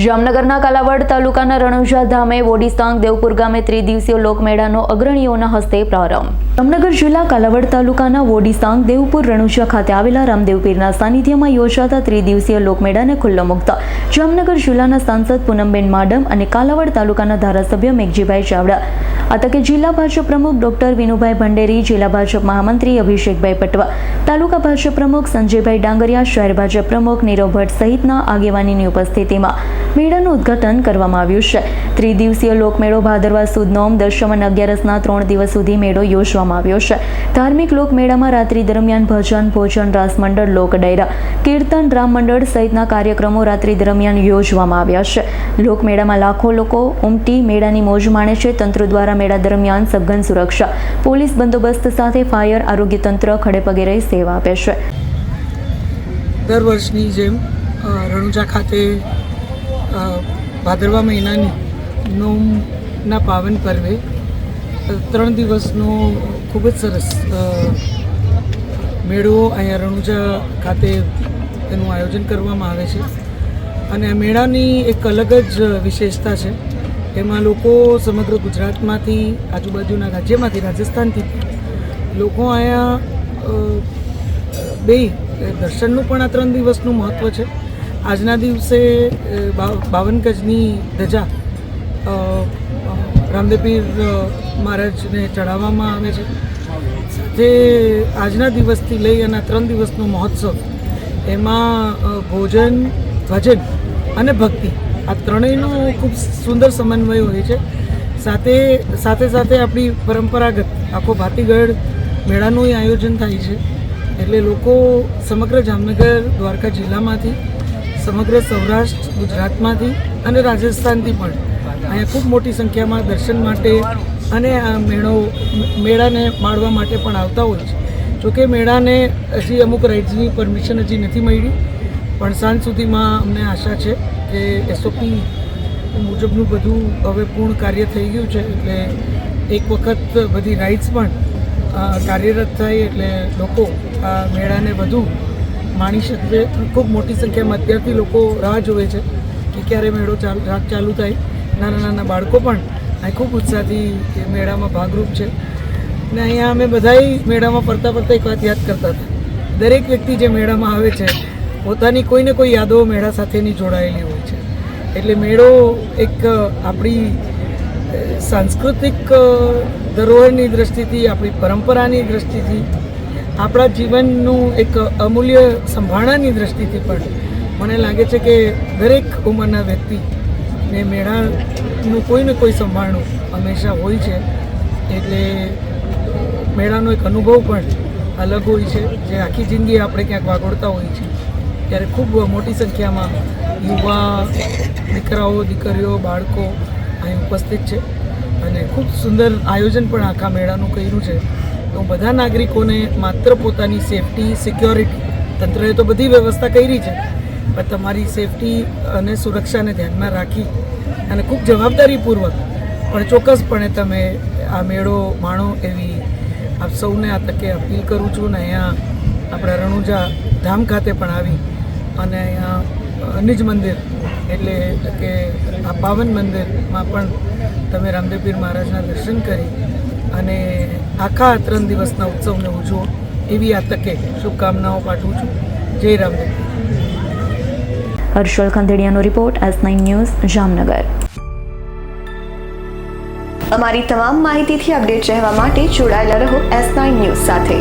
જામનગરના કાલાવડ તાલુકાના રણુજા ધામે વોડીસ્તાંગ દેવપુર ગામે ત્રિદિવસીય લોકમેળાનો અગ્રણીઓના હસ્તે પ્રારંભ. જામનગર જિલ્લા કાલાવડ તાલુકાના વોડીસ્તાંગ દેવપુર રણુજા ખાતે આવેલા રામદેવપીરના સાનિધ્યમાં યોજાતા ત્રિદિવસીય લોકમેળાને ખુલ્લો મુકતા જામનગર જિલ્લાના સાંસદ પૂનમબેન માડમ અને કાલાવડ તાલુકાના ધારાસભ્ય મેઘજીભાઈ ચાવડા. આ તકે જિલ્લા ભાજપ પ્રમુખ ડોક્ટર વિનુભાઈ ભંડેરી, જિલ્લા ભાજપ મહામંત્રી અભિષેકભાઈ પટવા, તાલુકા ભાજપ પ્રમુખ સંજયભાઈ ડાંગરિયા, શહેર ભાજપ પ્રમુખ નીરવ ભટ્ટ સહિતના આગેવાનીની ઉપસ્થિતિમાં મેળાનું ઉદ્ઘાટન કરવામાં આવ્યું છે. ત્રિદિવસીય લોકમેળો ભાદરવા સુદ નોમ, દશમ અગિયારસના ત્રણ દિવસ સુધી મેળો યોજવામાં આવ્યો છે. ધાર્મિક લોકમેળામાં રાત્રિ દરમિયાન ભજન, ભોજન, રાસમંડળ લોકડાયરા લોક ડાયરા, કીર્તન, રામ મંડળ સહિતના કાર્યક્રમો રાત્રિ દરમિયાન યોજવામાં આવ્યા છે. લોકમેળામાં લાખો લોકો ઉમટી મેળાની મોજ માણે છે. તંત્ર દ્વારા મેળા દરમિયાન સઘન સુરક્ષા, પોલીસ બંદોબસ્ત સાથે ફાયર, આરોગ્ય તંત્ર ખડેપગે રહી સેવા આપે છે. દર વર્ષની જેમ રણુજા ખાતે ભાદરવા મહિનાની નોમના પાવન પર્વે ત્રણ દિવસનો ખૂબ જ સરસ મેળો અહીંયા રણુજા ખાતે એનું આયોજન કરવામાં આવે છે. અને આ મેળાની એક અલગ જ વિશેષતા છે, એમાં લોકો સમગ્ર ગુજરાતમાંથી, આજુબાજુના રાજ્યમાંથી, રાજસ્થાનથી લોકો અહીંયા બે દર્શનનું પણ આ ત્રણ દિવસનું મહત્ત્વ છે. આજના દિવસે બાવન ગજની ધજા રામદેપીર મહારાજને ચઢાવવામાં આવે છે. સાથે આજના દિવસથી લઈ અને ત્રણ દિવસનો મહોત્સવ, એમાં ભોજન, ભજન અને ભક્તિ, આ ત્રણેયનો ખૂબ સુંદર સમન્વય હોય છે. સાથે સાથે સાથે આપણી પરંપરાગત આખો ભાતીગઢ મેળાનું આયોજન થાય છે. એટલે લોકો સમગ્ર જામનગર દ્વારકા જિલ્લામાંથી સમગ્ર સૌરાષ્ટ્ર, ગુજરાતમાંથી અને રાજસ્થાનથી પણ. અહીંયા ખૂબ મોટી સંખ્યામાં દર્શન માટે અને આ મેળો, મેળાને માણવા માટે પણ આવતા હોય છે. જોકે મેળાને હજી અમુક રાઇડ્સની પરમિશન હજી નથી મળી. પણ સાંજ સુધીમાં અમને આશા છે કે એસઓપી મુજબનું બધું હવે પૂર્ણ કાર્ય થઈ ગયું છે. એટલે એક વખત બધી રાઇડ્સ પણ કાર્યરત થાય એટલે લોકો આ મેળાને વધુ માણી શકશે ખૂબ મોટી સંખ્યામાં અત્યારથી લોકો રાહ જોવે છે કે ક્યારે મેળો ચાલુ, રાત ચાલુ થાય. નાના નાના બાળકો પણ અહીં ખૂબ ઉત્સાહથી એ મેળામાં ભાગરૂપ છે. ને અહીંયા અમે બધાય મેળામાં ફરતા ફરતા એક વાત યાદ કરતા હતા. દરેક વ્યક્તિ જે મેળામાં આવે છે, પોતાની કોઈ ને કોઈ યાદો મેળા સાથેની જોડાયેલી હોય છે. એટલે મેળો એક આપણી સાંસ્કૃતિક ધરોહરની દ્રષ્ટિથી, આપણી પરંપરાની દ્રષ્ટિથી આપણા જીવનનું એક અમૂલ્ય સંભાળાની દ્રષ્ટિથી પણ મને લાગે છે કે દરેક ઉંમરના વ્યક્તિ ને મેળાનું કોઈ ને કોઈ સંભાળનું હંમેશા હોય છે. એટલે મેળાનો એક અનુભવ પણ અલગ હોય છે. જે આખી જિંદગી આપણે ક્યાંક વાગોળતા હોઈએ છીએ. ત્યારે ખૂબ મોટી સંખ્યામાં યુવા દીકરાઓ, દીકરીઓ, બાળકો અહીં ઉપસ્થિત છે. અને ખૂબ સુંદર આયોજન પણ આખા મેળાનું કર્યું છે. તો બધા નાગરિકોને માત્ર પોતાની સેફટી સિક્યોરિટી તંત્રએ તો બધી વ્યવસ્થા કરી છે, પણ તમારી સેફટી અને સુરક્ષાને ધ્યાનમાં રાખી અને ખૂબ જવાબદારીપૂર્વક પણ ચોક્કસપણે તમે આ મેળો માણો એવી આપ સૌને આ તકે અપીલ કરું છું ને અહીંયા આપણા રણુજા ધામ ખાતે પણ આવી અને અહીંયા નિજ મંદિર એટલે કે આ પાવન મંદિરમાં પણ તમે રામદેવપીર મહારાજના દર્શન કરી અને આખા ત્રણ દિવસના ઉત્સવને ઉજવો એવી આ તકે શુભકામનાઓ પાઠવું છું. જય Ramdev. Harshal ખંદેડિયાનો report S nine news, Jamnagar. અમારી તમામ માહિતીથી અપડેટ રહેવા માટે જોડાયેલા રહો એસ નાઇન ન્યૂઝ સાથે.